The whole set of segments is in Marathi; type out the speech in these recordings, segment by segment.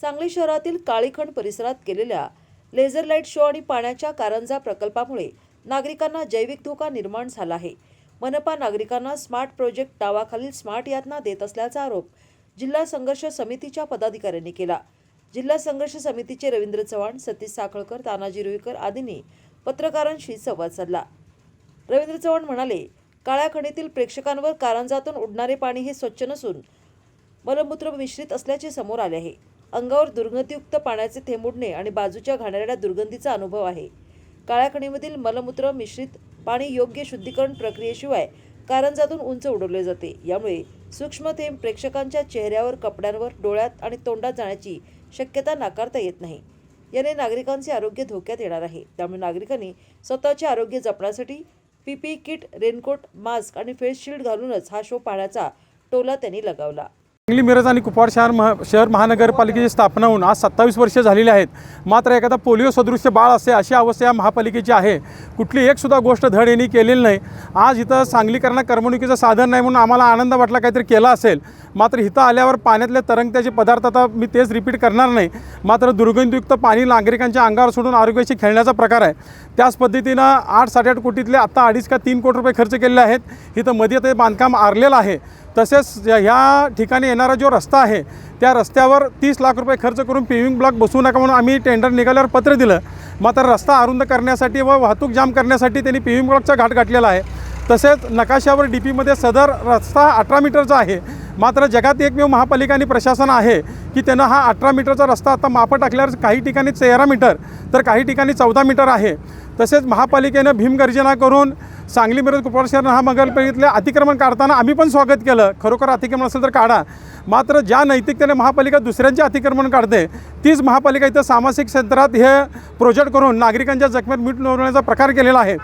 सांगली शहरातील काळीखंड परिसरात केलेल्या लेझर लाइट शो आणि पाण्याच्या कारंजा प्रकल्पामुळे नागरिकांना जैविक धोका निर्माण झाला आहे. मनपा नागरिकांना स्मार्ट प्रोजेक्ट नावाखालील स्मार्ट यातना देत असल्याचा आरोप जिल्हा संघर्ष समितीच्या पदाधिकाऱ्यांनी केला. जिल्हा संघर्ष समितीचे रवींद्र चव्हाण सतीश साखळकर तानाजी रुईकर आदींनी पत्रकारांशी संवाद साधला. रवींद्र चव्हाण म्हणाले काळ्या खणीतील प्रेक्षकांवर कारंजातून उडणारे पाणी हे स्वच्छ नसून मलमूत्र मिश्रित असल्याचे समोर आले आहे. अंगावर दुर्गंधीयुक्त पाण्याचे थेंब उडणे आणि बाजूच्या घाणेरड्या दुर्गंधीचा अनुभव आहे. काळ्या खणीमधील मलमूत्र मिश्रित पाणी योग्य शुद्धीकरण प्रक्रियेशिवाय कारंजातून उंच उडवले जाते. यामुळे सूक्ष्म थेंब प्रेक्षकांच्या चेहऱ्यावर कपड्यांवर डोळ्यात आणि तोंडात जाण्याची शक्यता नाकारता येत नाही. याने नागरिकांचे आरोग्य धोक्यात येणार आहे. त्यामुळे नागरिकांनी स्वतःचे आरोग्य जपण्यासाठी पीपी किट रेनकोट मास्क आणि फेस शिल्ड घालूनच हा शो पाहण्याचा टोला त्यांनी लगावला. सांगली मिरज आणि कुपवाड शहर महा शहर महानगरपालिकेची स्थापना होऊन आज सत्तावीस वर्षे झालेली आहेत. मात्र एखादा पोलिओ सदृश्य बाळ असे अशी अवस्था या महापालिकेची आहे. कुठली एकसुद्धा गोष्ट धड यांनी केलेली नाही. आज इथं सांगलीकरांना करमणुकीचं साधन नाही म्हणून आम्हाला आनंद वाटला काहीतरी केला असेल. मात्र इथं आल्यावर पाण्यातले तरंगत्याचे पदार्थ आता मी तेच रिपीट करणार नाही. मात्र दुर्गंधयुक्त पाणी नागरिकांच्या अंगावर सोडून आरोग्याशी खेळण्याचा प्रकार आहे. त्याच पद्धतीनं आठ साडेआठ कोटीतले आत्ता अडीच का तीन कोटी रुपये खर्च केलेले आहेत. इथं मध्ये ते बांधकाम आरलेलं आहे. तसेच ह्या ठिकाणी येणारा जो रस्ता आहे त्या रस्त्यावर तीस लाख रुपये खर्च करून पेविंग ब्लॉक बसवू नका म्हणून आम्ही टेंडर निघाल्यावर पत्र दिलं. मात्र रस्ता अरुंद करण्यासाठी व वाहतूक जाम करण्यासाठी त्यांनी पेविंग ब्लॉकचा घाट गाठलेला आहे. तसेच नकाशावर डी पीमध्ये सदर रस्ता अठरा मीटरचा आहे. मात्र जगात एकमेव महापालिका आणि प्रशासन आहे की त्यानं हा अठरा मीटरचा रस्ता आता मापं टाकल्यावर काही ठिकाणी तेरा मीटर तर काही ठिकाणी चौदा मीटर आहे. तसेच महापालिकेनं भीमगर्जना करून सांगली मिरज कुपवाड शहर महानगरपालिकेतले अतिक्रमण काढताना आम्ही पण स्वागत केलं. खरोखर अतिक्रमण असेल तर काढा. मात्र ज्या नैतिकतेने महापालिका दुसऱ्यांचे अतिक्रमण काढते तीच महापालिका इथं सामाजिक क्षेत्रात हे प्रोजेक्ट करून नागरिकांच्या जखमेत मीठ नोंदवण्याचा प्रकार केलेला आहे.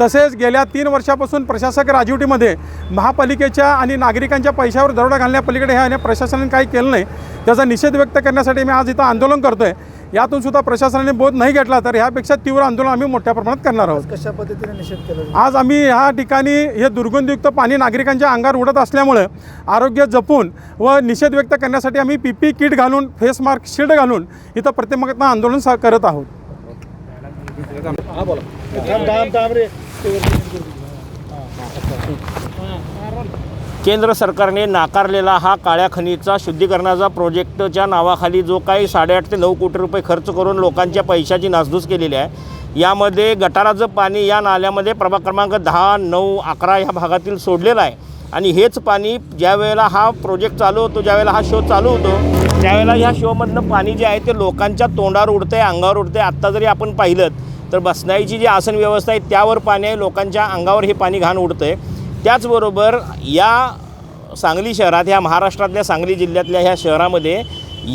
तसेच गेल्या तीन वर्षापासून प्रशासक राजवटीमध्ये महापालिकेच्या आणि नागरिकांच्या पैशावर दरोडा घालण्यापलीकडे ह्या प्रशासनाने काही केलं नाही. त्याचा निषेध व्यक्त करण्यासाठी मी आज इथं आंदोलन करतो आहे यातून सुद्धा प्रशासनाने बोध नाही घेतला तर ह्यापेक्षा तीव्र आंदोलन आम्ही मोठ्या प्रमाणात करणार आहोत. कशा पद्धतीने निषेध केला आज आम्ही ह्या ठिकाणी हे दुर्गंधयुक्त पाणी नागरिकांच्या अंगावर उडत असल्यामुळं आरोग्य जपून व निषेध व्यक्त करण्यासाठी आम्ही पी पी किट घालून फेस मास्क शिल्ड घालून इथं प्रतिमगत आंदोलन सा करत आहोत. केंद्र सरकारने नाकारलेला हा काळ्या खनिजचा शुद्धीकरणाचा प्रोजेक्टच्या नावाखाली जो काही साडेआठ ते नऊ कोटी रुपये खर्च करून लोकांच्या पैशाची नासधूस केलेली आहे. यामध्ये गटाराचं पाणी या नाल्यामध्ये प्रभाग क्रमांक दहा नऊ अकरा ह्या भागातील सोडलेलं आहे. आणि हेच पाणी ज्या वेळेला हा प्रोजेक्ट चालू होतो ज्यावेळेला हा शो चालू होतो त्यावेळेला ह्या शोमधनं पाणी जे आहे ते लोकांच्या तोंडावर उडतं आहे अंगावर उडतं आहे आत्ता जरी आपण पाहिलं तर बसण्याची जी आसन व्यवस्था आहे त्यावर पाणी आहे. लोकांच्या अंगावर हे पाणी घाण उडतं आहे त्याचबरोबर या सांगली शहरात ह्या महाराष्ट्रातल्या सांगली जिल्ह्यातल्या ह्या शहरामध्ये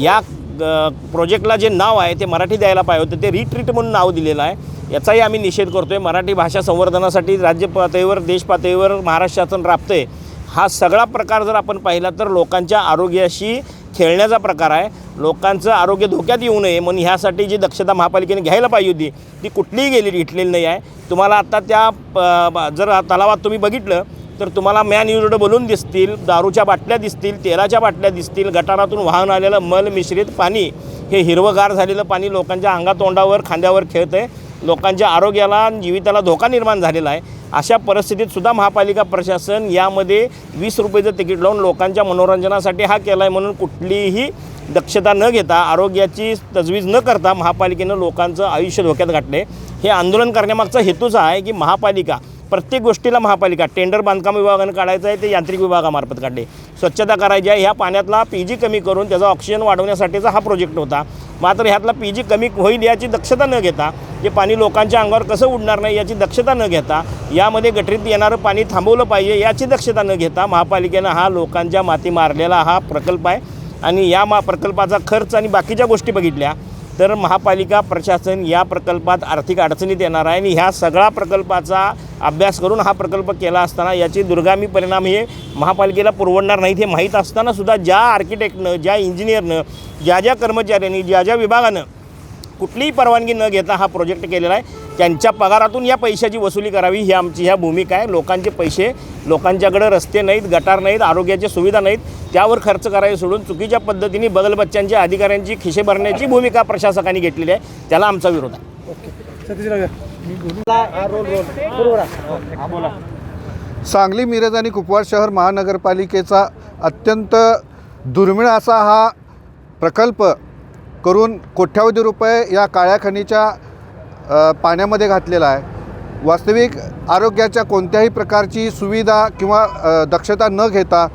या ग- प्रोजेक्टला जे नाव आहे ते मराठी द्यायला पाहिजे होतं. ते रिट्रीट म्हणून नाव दिलेलं आहे. याचाही आम्ही निषेध करतो आहे मराठी भाषा संवर्धनासाठी राज्य पातळीवर देश पातळीवर महाराष्ट्र शासन राबतं आहे हा सगळा प्रकार जर आपण पाहिला तर लोकांच्या आरोग्याशी खेळण्याचा प्रकार आहे. लोकांचं आरोग्य धोक्यात येऊ नये म्हणून ह्यासाठी जी दक्षता महापालिकेने घ्यायला पाहिजे होती ती कुठलीही गेली घेतलेली नाही आहे. तुम्हाला आता त्या प- जर तलावात तुम्ही बघितलं तर तुम्हाला मॅन युजड बलून दिसतील दारूच्या बाटल्या दिसतील तेलाच्या बाटल्या दिसतील गटारातून वाहून आलेलं मल मिश्रित पाणी हे हिरवगार झालेलं पाणी लोकांच्या अंगातोंडावर खांद्यावर खेळतं आहे लोकांच्या आरोग्याला जीविताला धोका निर्माण झालेला आहे. अशा परिस्थितीत सुद्धा महापालिका प्रशासन यामध्ये वीस रुपयेचं तिकीट लावून लोकांच्या मनोरंजनासाठी हा केला आहे म्हणून कुठलीही दक्षता न घेता आरोग्याची तजवीज न करता महापालिकेनं लोकांचं आयुष्य धोक्यात घातले हे आंदोलन करण्यामागचा हेतूच आहे की महापालिका प्रत्येक गोष्टीला महापालिका टेंडर बांधकाम विभागानं काढायचं आहे ते यांत्रिक विभागामार्फत काढले. स्वच्छता करायची आहे ह्या पाण्यातला पी जी कमी करून त्याचा ऑक्सिजन वाढवण्यासाठीचा हा प्रोजेक्ट होता. मात्र ह्यातला पी जी कमी होईल याची दक्षता न घेता जे पाणी लोकांच्या अंगावर कसं उडणार नाही याची दक्षता न घेता यामध्ये गटरीत येणारं पाणी थांबवलं पाहिजे याची दक्षता न घेता महापालिकेनं हा लोकांच्या माती मारलेला हा प्रकल्प आहे. आणि या मा प्रकल्पाचा खर्च आणि बाकीच्या गोष्टी बघितल्या तर महापालिका प्रशासन या प्रकल्पात आर्थिक अडचणीत येणार आहे आणि ह्या सगळा प्रकल्पाचा अभ्यास करून हा प्रकल्प केला असताना याचे दुर्गामी परिणाम हे महापालिकेला पुरवडणार नाहीत हे माहीत असताना सुद्धा ज्या आर्किटेक्टनं ज्या इंजिनियरनं ज्या ज्या कर्मचाऱ्यांनी ज्या ज्या विभागानं कुठलीही परवानगी न घेता हा प्रोजेक्ट केलेला आहे त्यांच्या पगारातून या पैशाची वसुली करावी ही आमची ह्या भूमिका आहे. लोकांचे पैसे लोकांच्याकडे रस्ते नाहीत गटार नाहीत आरोग्याच्या सुविधा नाहीत त्यावर खर्च करायला सोडून चुकीच्या पद्धतीने बगलबच्च्यांच्या अधिकाऱ्यांची खिशे भरण्याची भूमिका प्रशासकाने घेतलेली आहे. त्याला आमचा विरोध आहे. सांगली मिरज आणि कुपवाड शहर महानगरपालिकेचा अत्यंत दुर्मिळ असा हा प्रकल्प करून कोट्यावधी रुपये या काळ्या खनीच्या पाण्यामध्ये घातलेला आहे. वास्तविक आरोग्याच्या कोणत्याही प्रकारची सुविधा किंवा दक्षता न घेता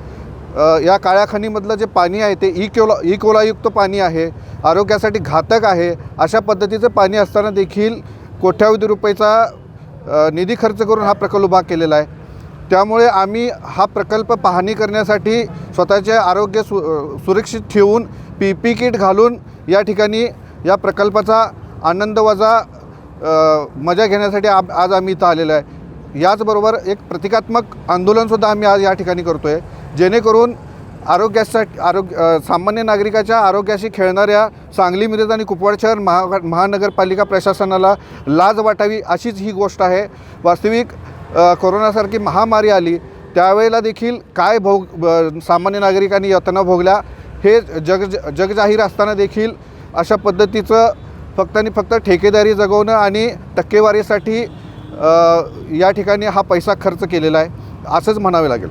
या काळ्याखणीमधलं जे पाणी आहे ते ई कोला ई कोलायुक्त पाणी आहे आरोग्यासाठी घातक आहे अशा पद्धतीचं पाणी असताना देखील कोट्यावधी रुपयेचा निधी खर्च करून हा प्रकल्प उभा केलेला आहे. त्यामुळे आम्ही हा प्रकल्प पाहणी करण्यासाठी स्वतःचे आरोग्य सु सुरक्षित ठेवून पी पी किट घालून या ठिकाणी या प्रकल्पाचा आनंदवाजा मजा घेण्यासाठी आ आज आम्ही इथं आलेलो आहे. याचबरोबर एक प्रतिकात्मक आंदोलनसुद्धा आम्ही आज या ठिकाणी करतो आहे जेणेकरून आरोग्यासाठी आरोग्य सामान्य नागरिकाच्या आरोग्याशी खेळणाऱ्या सांगली मिरज आणि कुपवाड शहर महा महानगरपालिका प्रशासनाला लाज वाटावी अशीच ही गोष्ट आहे. वास्तविक कोरोनासारखी महामारी आली त्यावेळेला देखील काय भोग ब- सामान्य नागरिकांनी यातना भोगल्या हे जग जगजाहीर असताना देखील अशा पद्धतीचं फक्त आणि फक्त ठेकेदारी जगवणं आणि टक्केवारीसाठी या ठिकाणी हा पैसा खर्च केलेला आहे असंच म्हणावे लागेल.